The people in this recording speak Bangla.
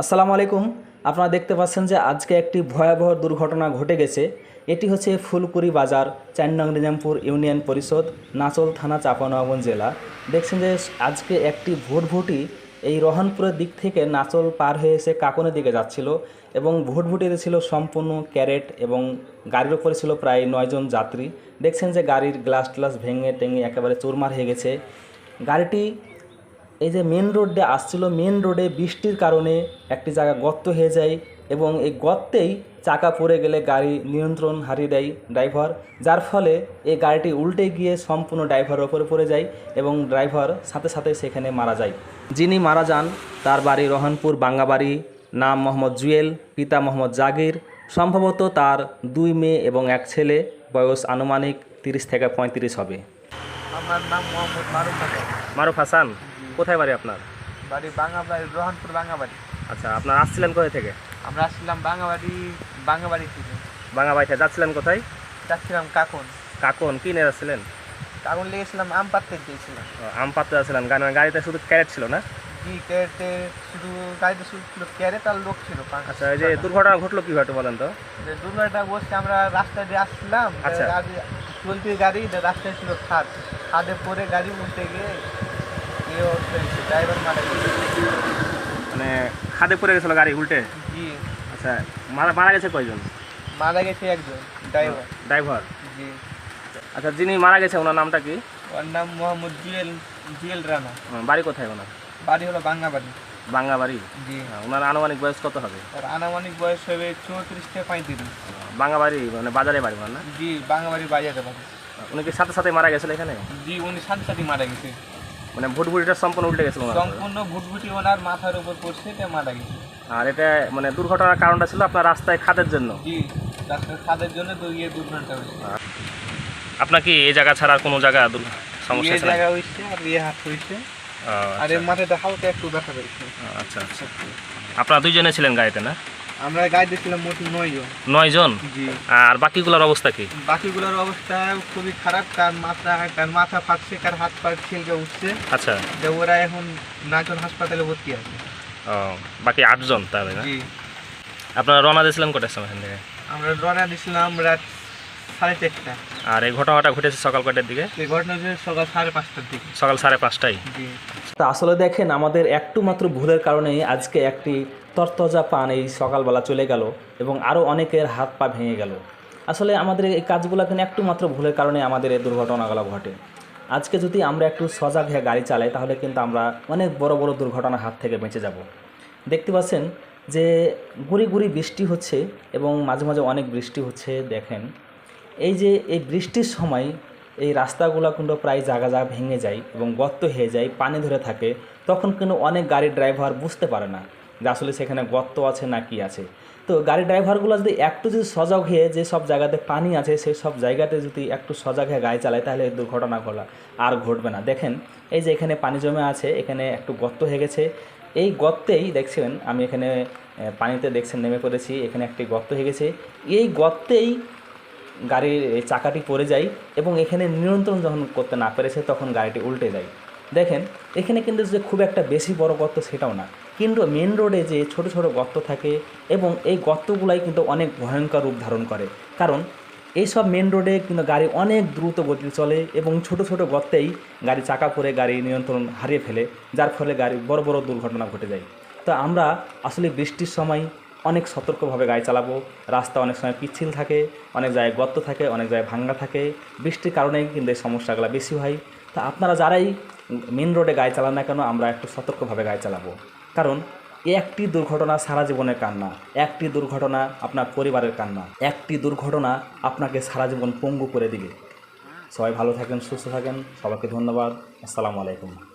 আসসালামু আলাইকুম। আপনারা দেখতে পাচ্ছেন যে আজকে একটি ভয়াবহ দুর্ঘটনা ঘটে গেছে। এটি হচ্ছে ফুলকুড়ি বাজার, চার নিজামপুর ইউনিয়ন পরিষদ, নাচল থানা চাঁপানগঞ্জ জেলা। দেখছেন যে আজকে একটি ভোটভুটি এই রহনপুরের দিক থেকে নাচল পার হয়ে এসে কাকনের দিকে যাচ্ছিল এবং ভোটভুটিতে ছিল সম্পূর্ণ ক্যারেট এবং গাড়ির ওপরে ছিল প্রায় নয়জন যাত্রী। দেখছেন যে গাড়ির গ্লাস ট্লাস ভেঙে টেঙে একেবারে চুরমার হয়ে গেছে। গাড়িটি এই যে মেন রোডে আসছিল মেন রোডে বৃষ্টির কারণে একটি জায়গা গর্ত হয়ে যায় এবং এই গর্তেই চাকা পড়ে গেলে গাড়ি নিয়ন্ত্রণ হারিয়ে দেয় ড্রাইভার যার ফলে এই গাড়িটি উল্টে গিয়ে সম্পূর্ণ ড্রাইভারের ওপরে পড়ে যায় এবং ড্রাইভার সাথে সাথে সেখানে মারা যায়। যিনি মারা যান তার বাড়ি রহনপুর বাঙ্গাবাড়ি নাম মোহাম্মদ জুয়েল পিতা মোহাম্মদ জাগির। সম্ভবত তার দুই মেয়ে এবং এক ছেলে বয়স আনুমানিক তিরিশ থেকে পঁয়ত্রিশ হবে। আমার নাম মোহাম্মদ মারুফ হাসান। মারুফ হাসান? কোথায় বাড়ি আপনার? বাড়ি বাঙাবাড়ি রোহানপুর বাঙাবাড়ি আচ্ছা আপনার আসছিলেন কোথায় থেকে? আমরা আসছিলাম বাঙাবাড়ি বাঙাবাড়ি থেকে। বাঙাবাড়িতে যাচ্ছিলেন কোথায়? যাচ্ছিলাম কাকুন। কাকন কি নিয়ে যাচ্ছিলেন? কাকুন লেগেছিলাম আম পাততে গিয়েছিলাম। আম পাততে যাচ্ছিলেন। গাড়ি গাড়িতে শুধু ক্যারেট ছিল না? জি ক্যারেটে শুধু গাড়িতে শুধু ছিল ক্যারেট আর লোক ছিল আচ্ছা এই যে দুর্ঘটনা ঘটলো কি ঘটে বলেন তো। দুর্ঘটনা বসে আমরা রাস্তা দিয়ে আসছিলাম। আচ্ছা। চলতি গাড়ি রাস্তায় ছিল খাদ। খাদে পরে গাড়ি উঠতে গিয়ে মানে খাদে পড়ে গেছিল গাড়ি উল্টে? জি। আচ্ছা মারা মারা গেছে কয়জন? মারা গেছে একজন ড্রাইভার। ড্রাইভার? জি। আচ্ছা যিনি মারা গেছে ওনার নামটা কি? ওর নাম মোহাম্মদ জুয়েল জুয়েল রানা। বাড়ি কোথায় ওনার? বাড়ি হলো বাঙ্গাবাড়ি। বাঙ্গা বাড়ি জি ওনার আনুমানিক বয়স কত হবে? ওর আনুমানিক বয়স হবে চৌত্রিশ থেকে পঁয়ত্রিশ। বাঙ্গা বাড়ি মানে বাজারে বাড়ি না? জি বাঙ্গাবাড়ি বাজারে বাড়ি। উনি কি সাথে সাথে মারা গেছিল এখানে? জি উনি সাথে সাথে মারা গেছে। মানে ভুটভুটিটা সম্পূর্ণ উল্টে গেছিল সম্পূর্ণ ভুটভুটি ওনার মাথার উপর পড়ছে তে মারা গেছে। আর এটা মানে দুর্ঘটনার কারণটা ছিল আপনার রাস্তায় খাদের জন্য। জি ডাক্তার খাদের জন্য তো ইয়ে দুর্ঘটনা হয়েছে। আপনার কি এই জায়গা ছাড়া আর কোনো জায়গা সমস্যা ছিল জায়গা হয়েছে আর ইয়ে হাত হয়েছে। ও, আর আচ্ছা। এর মাথাটা হালকা একটু ব্যথা পেয়েছে। আচ্ছা আচ্ছা। আপনারা দুইজনে ছিলেন গাড়িতে না? আমরা গাড়িতে ছিলাম মোট নয়জন। নয় জন আর বাকিগুলোর অবস্থা কি? বাকিগুলোর অবস্থা খুবই খারাপ কার মাথা কার মাথা ফাটছে কার হাত পা ছিলকে উঠছে। আচ্ছা। যে ওরা এখন নাচন হাসপাতালে ভর্তি আছে। ও বাকি আটজন তাহলে না? জি। আপনারা রওনা দিয়েছিলেন কটার সময় এখান থেকে? আমরা রওনা দিয়েছিলাম রাত সাড়ে চারটা। আর এই ঘটনাটা ঘটেছে সকাল কটার দিকে? এই ঘটনা সকাল সাড়ে পাঁচটার দিকে। সকাল সাড়ে পাঁচটায়? জি। তা আসলে দেখেন আমাদের একটু মাত্র ভুলের কারণেই আজকে একটি তরতজা পান এই সকালবেলা চলে গেল এবং আরও অনেকের হাত পা ভেঙে গেল। আসলে আমাদের এই কাজগুলো কিন্তু একটু মাত্র ভুলের কারণে আমাদের এই দুর্ঘটনাগুলো ঘটে। আজকে যদি আমরা একটু সজাগ হয়ে গাড়ি চালাই, তাহলে কিন্তু আমরা অনেক বড় বড় দুর্ঘটনার হাত থেকে বেঁচে যাব। দেখতে পাচ্ছেন যে গুড়ি গুড়ি বৃষ্টি হচ্ছে এবং মাঝে মাঝে অনেক বৃষ্টি হচ্ছে, দেখেন। এই যে এই বৃষ্টির সময় এই রাস্তাগুলো কিন্তু প্রায় জায়গা জায়গা ভেঙে যায় এবং গর্ত হয়ে যায়, পানি ধরে থাকে। তখন কিন্তু অনেক গাড়ির ড্রাইভার বুঝতে পারে না যে আসলে সেখানে গর্ত আছে না কি আছে। তো গাড়ি ড্রাইভারগুলো যদি একটু যদি সজাগ হয়ে যে সব জায়গাতে পানি আছে, সেই সব জায়গাতে যদি একটু সজাগ হয়ে গাড়ি চালায়, তাহলে এই ঘটা আর ঘটবে না। দেখেন, এই যে এখানে পানি জমে আছে, এখানে একটু গর্ত হয়ে গেছে। এই গর্তেই দেখছেন, আমি এখানে পানিতে দেখছেন, নেমে পড়েছি, এখানে একটি গর্ত হয়ে গেছে। এই গর্তেই গাড়ির চাকাটি পড়ে যায় এবং এখানে নিয়ন্ত্রণ যখন করতে না পেরেছে, তখন গাড়িটি উল্টে যায় দেখেন, এখানে কিন্তু যে খুব একটা বেশি বড় গর্ত সেটাও না। কিন্তু মেন রোডে যে ছোট ছোট গর্ত থাকে এবং এই গর্তগুলাই কিন্তু অনেক ভয়ঙ্কর রূপ ধারণ করে। কারণ এই সব মেন রোডে কিন্তু গাড়ি অনেক দ্রুত গতি চলে এবং ছোট ছোট গর্তেই গাড়ি চাকা পরে গাড়ি নিয়ন্ত্রণ হারিয়ে ফেলে, যার ফলে গাড়ি বড় বড় দুর্ঘটনা ঘটে যায়। তো আমরা আসলে বৃষ্টির সময় অনেক সতর্কভাবে গাড়ি চালাবো, রাস্তা অনেক সময় পিচ্ছিল থাকে, অনেক জায়গায় গর্ত থাকে, অনেক জায়গায় ভাঙ্গা থাকে, বৃষ্টির কারণেই কিন্তু এই সমস্যাগুলো বেশি হয়। তা আপনারা যারাই মেন রোডে গাড়ি চালান না কেন, আমরা একটু সতর্কভাবে গাড়ি চালাবো। কারণ, একটি দুর্ঘটনা সারা জীবনের কান্না, একটি দুর্ঘটনা আপনার পরিবারের কান্না, একটি দুর্ঘটনা আপনাকে সারা জীবন পঙ্গু করে দিবে। সবাই ভালো থাকেন, সুস্থ থাকেন, সবাইকে ধন্যবাদ, আসসালামু আলাইকুম।